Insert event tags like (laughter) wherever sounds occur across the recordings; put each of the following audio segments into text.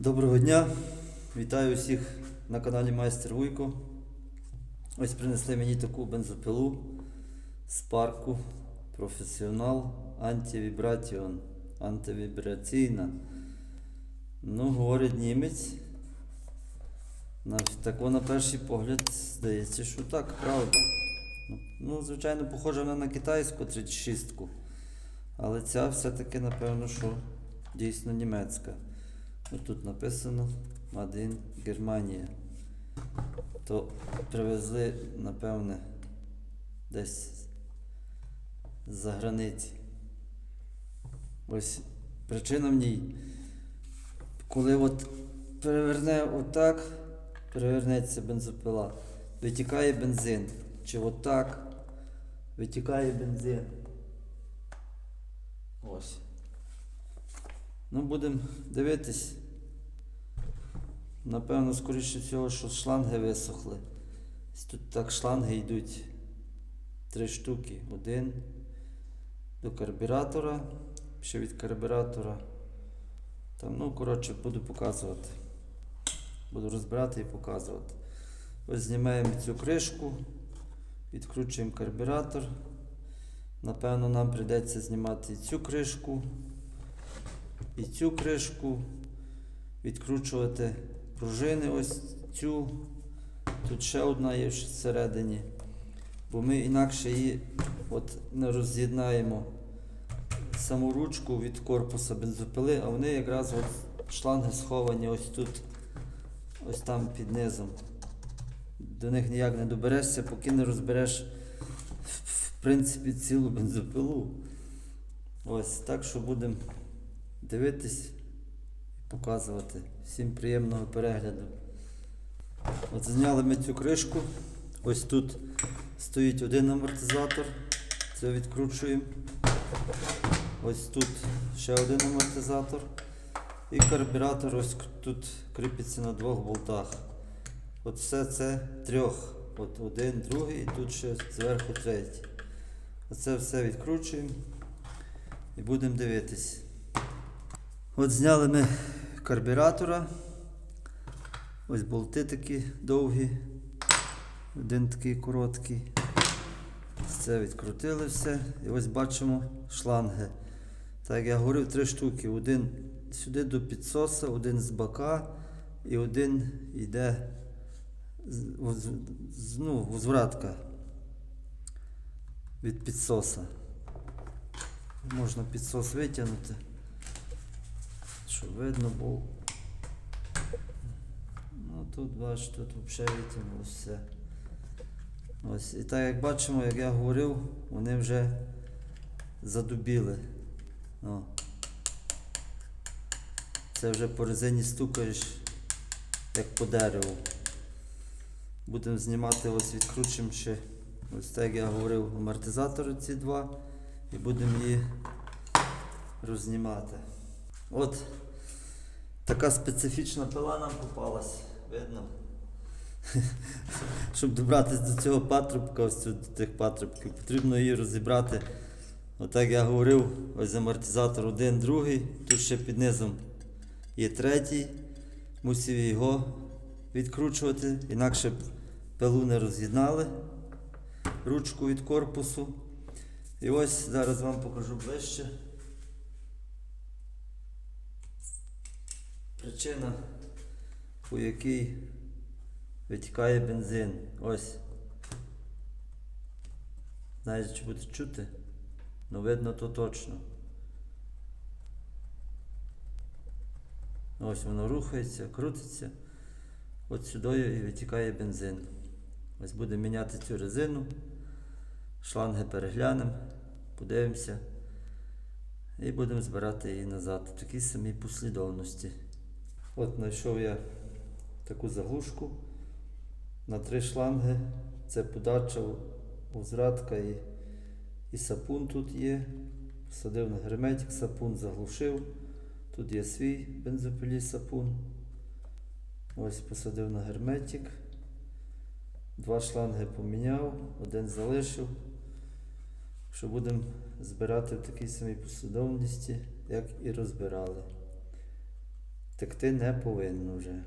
Доброго дня! Вітаю всіх на каналі Майстер Вуйко. Ось принесли мені таку бензопилу з парку Професіонал Антивібратіон. Антивібраційна. Ну, говорить німець. Так на перший погляд здається, що так, правда. Ну, звичайно, похожа вона на китайську 36-ку. Але ця все-таки, напевно, що дійсно німецька. Тут написано in Германія. То привезли, напевне, десь з-за границі. Ось причина в ній, коли от переверне отак, перевернеться бензопила, витікає бензин. Чи отак витікає бензин. Ось. Ну, будемо дивитись. Напевно, скоріше всього, що шланги висохли. Тут так шланги йдуть три штуки. Один до карбюратора, ще від карбюратора. Там, ну, коротше, буду показувати. Буду розбирати і показувати. Ось знімаємо цю кришку, відкручуємо карбюратор. Напевно, нам прийдеться знімати і цю кришку і цю кришку, відкручувати пружини, ось цю. Тут ще одна є всередині. Бо ми інакше її от не роз'єднаємо саму ручку від корпуса бензопили, а вони якраз от шланги сховані ось тут, ось там під низом. До них ніяк не доберешся, поки не розбереш в принципі цілу бензопилу. Ось так що будемо дивитись показувати. Всім приємного перегляду. От зняли ми цю кришку. Ось тут стоїть один амортизатор. Це відкручуємо. Ось тут ще один амортизатор. І карбюратор ось тут кріпиться на двох болтах. От все це трьох. От один, другий і тут ще зверху третій. Оце все відкручуємо і будемо дивитись. От зняли ми карбюратора. Ось болти такі довгі. Один такий короткий. Це відкрутили все. І ось бачимо шланги. Так я говорив, три штуки. Один сюди до підсоса, один з бока і один йде ну, возвратка від підсоса. Можна підсос витягнути, щоб видно було. Ну тут бачите, тут взагалі витягнулося все. Ось. І так як бачимо, як я говорив, вони вже задубіли. О. Це вже по резині стукаєш, як по дереву. Будемо знімати, ось відкручуємо ще, ось так як я говорив, амортизатори ці два. І будемо її рознімати. От така специфічна пила нам попалась, видно. (laughs) Щоб добратися до цього патрубка, ось до тих патрубків, потрібно її розібрати. Отак я говорив, ось амортизатор один, другий, тут ще під низом є третій. Мусив його відкручувати, інакше б пилу не роз'єднали ручку від корпусу. І ось зараз вам покажу ближче. Причина, по якій витікає бензин. Ось. Знаєте, чи буде чути? Ну видно то точно. Ось воно рухається, крутиться. От сюди і витікає бензин. Ось будемо міняти цю резину. Шланги переглянемо, подивимося і будемо збирати її назад в такій самій послідовності. От знайшов я таку заглушку на три шланги. Це подача, возвратка і, і сапун тут є. Посадив на герметик, сапун заглушив. Тут є свій бензопилі сапун. Ось посадив на герметик. Два шланги поміняв, один залишив. Що будемо збирати в такій самій послідовності, як і розбирали. Текти не повинно вже.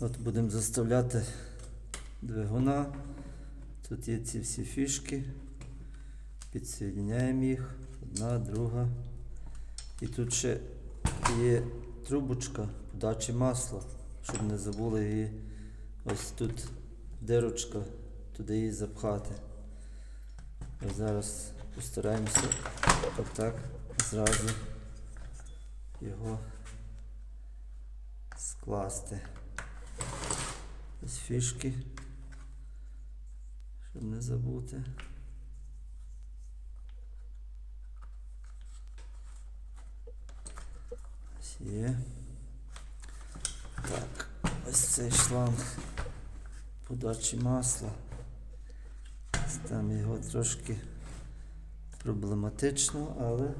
От будемо заставляти двигуна. Тут є ці всі фішки. Підсоєдняємо їх. Одна, друга. І тут ще є трубочка подачі масла, щоб не забули її. Ось тут дирочка, туди її запхати. І зараз постараємося отак зразу його скласти. Ось фішки, щоб не забути. Ось є. Так, ось цей шланг подачі масла. Там його трошки проблематично, але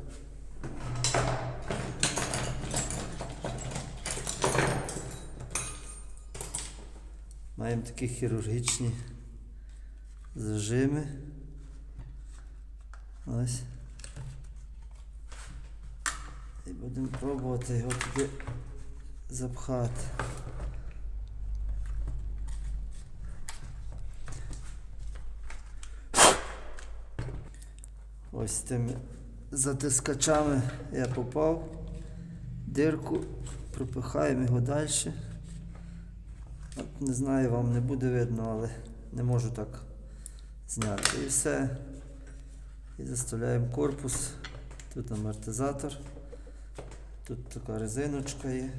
маємо такі хірургічні зажими. Ось. І будемо пробувати його туди запхати. Ось тими затискачами я попав. Дирку, пропихаємо його далі. От не знаю, вам не буде видно, але не можу так зняти. І все. І заставляємо корпус. Тут амортизатор. Тут така резиночка є.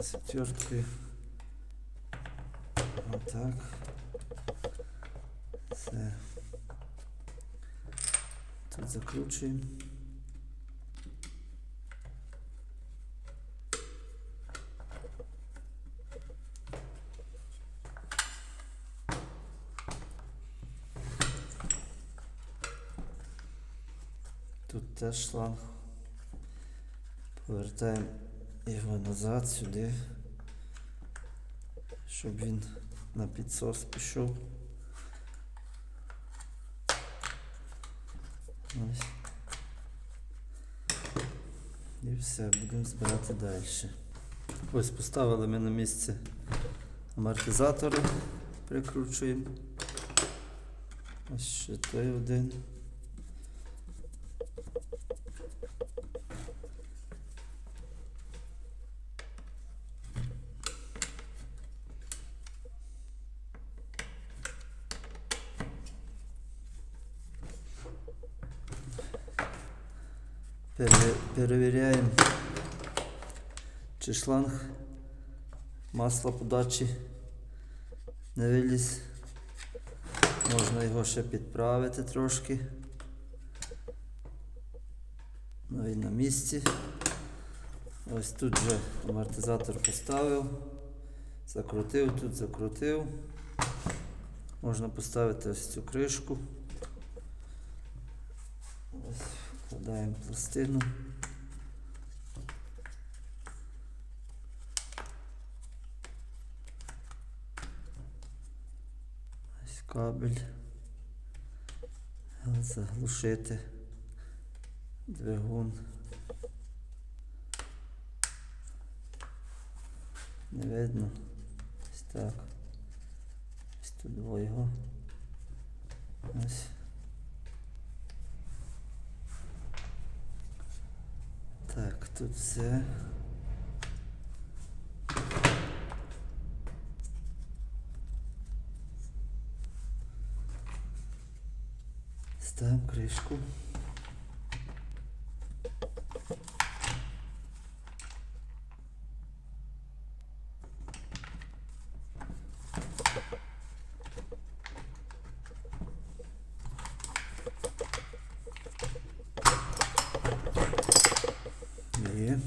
З. Отак. Все. Тут закручуємо. Тут теж шланг. Повертаємо його назад сюди, щоб він на підсос пішов. Ось. І все, будемо збирати далі. Ось поставили ми на місце амортизатори, прикручуємо. Ось ще той один. Перевіряємо, чи шланг масла подачі не виліз. Можна його ще підправити трошки. Ну він на місці. Ось тут вже амортизатор поставив, закрутив, тут закрутив. Можна поставити ось цю кришку. Ось вкладаємо пластину. Ось кабель. Заглушити двигун. Не видно. Ось так. Ось тут його. Ось. Так, тут все. Ставим кришку. Є.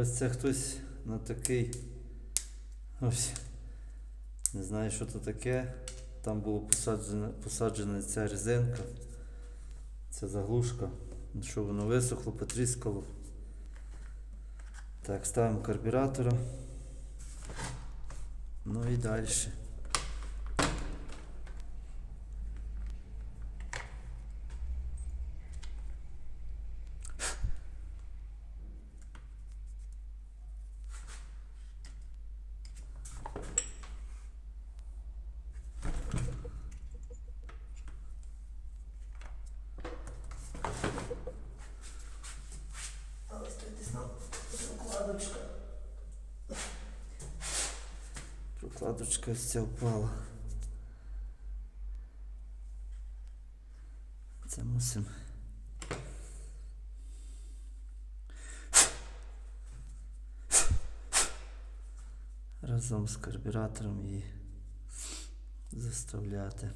Ось це хтось на такий. Ось. Не знаю, що це таке. там була посаджена, посаджена ця резинка, ця заглушка. Що воно висохло, потріскало. Так, ставимо карбюратора. Ну і далі. Ось тут десь нам прокладочка. Прокладочка вся впала. Це мусимо. Разом з карбюратором її заставляти.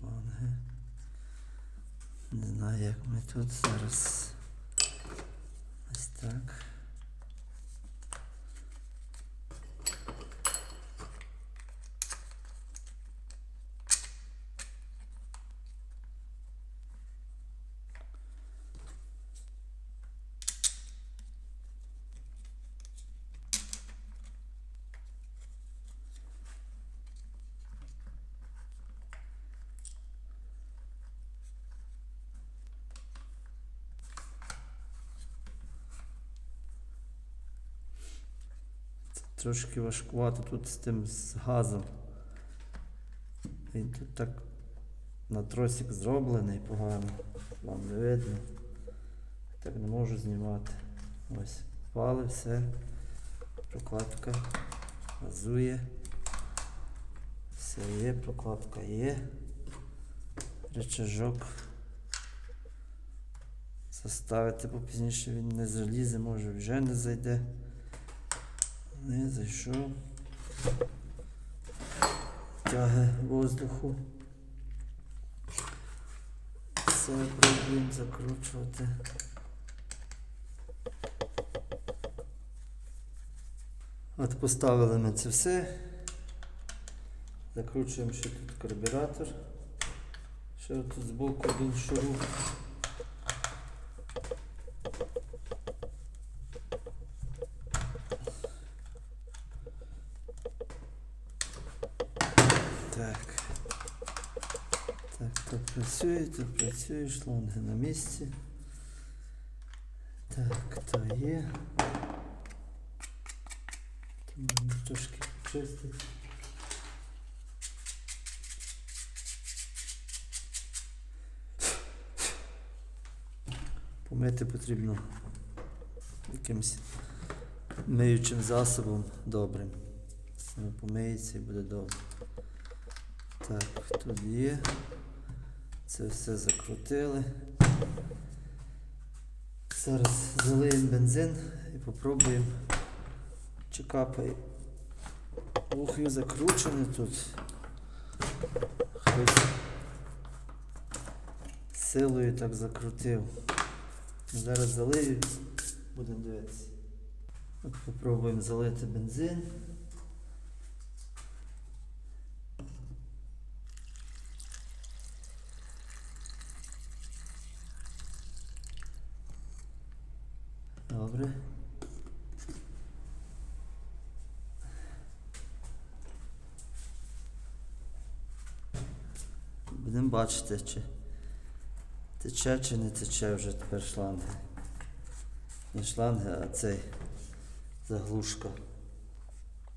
Шланги. Не знаю, як ми тут зараз. Ось так. Трошки важкувато тут з тим з газом. Він тут так на тросик зроблений погано. Вам не видно. Так не можу знімати. Ось. Впали, все. Прокладка газує. Все є, прокладка є. Речажок. Заставити, бо пізніше він не залізе, може вже не зайде. Не зайшов. Тяги воздуху. Все пробуємо закручувати. От поставили ми це все. Закручуємо ще тут карбюратор. Ще тут збоку один шуруп. Так. Так, тут працює, тут працює, шланги на місці. Так, то є. Можна трошки почистити. Помити потрібно якимось миючим засобом добрим. Помиється і буде добре. Так, тут є. Це все закрутили. Зараз залиємо бензин і попробуємо. Чи капає. Ух, і закручений тут. Хтось силою так закрутив. Зараз залию, будемо дивитися. От попробуємо залити бензин. Добре. Будемо бачити, чи тече чи не тече вже тепер шланги. Не шланги, а цей заглушка.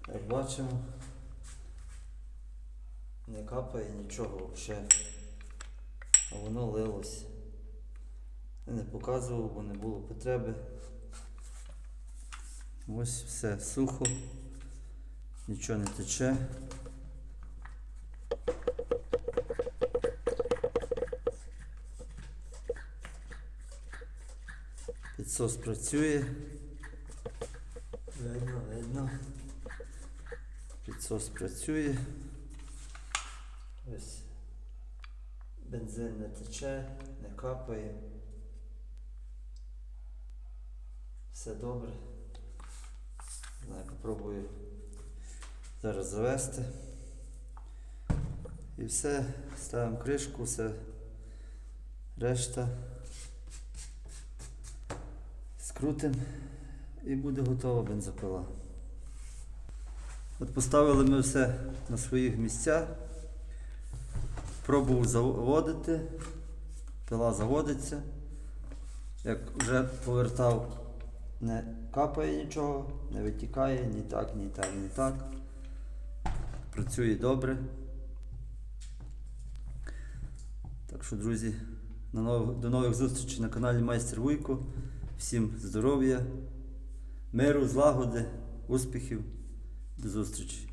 Як бачимо, не капає нічого взагалі. А воно лилось. Я не показував, бо не було потреби. Ось все сухо, нічого не тече. Підсос працює. Видно, видно. Підсос працює. Ось бензин не тече, не капає. Все добре. Знаю, попробую зараз завести. І все, ставимо кришку, все решта. Скрутимо і буде готова бензопила. От поставили ми все на своїх місцях. Пробував заводити, пила заводиться. Як вже повертав, не капає нічого, не витікає ні так, ні так, ні так. Працює добре. Так що, друзі, до нових зустрічей на каналі Майстер Вуйко. Всім здоров'я, миру, злагоди, успіхів. До зустрічі!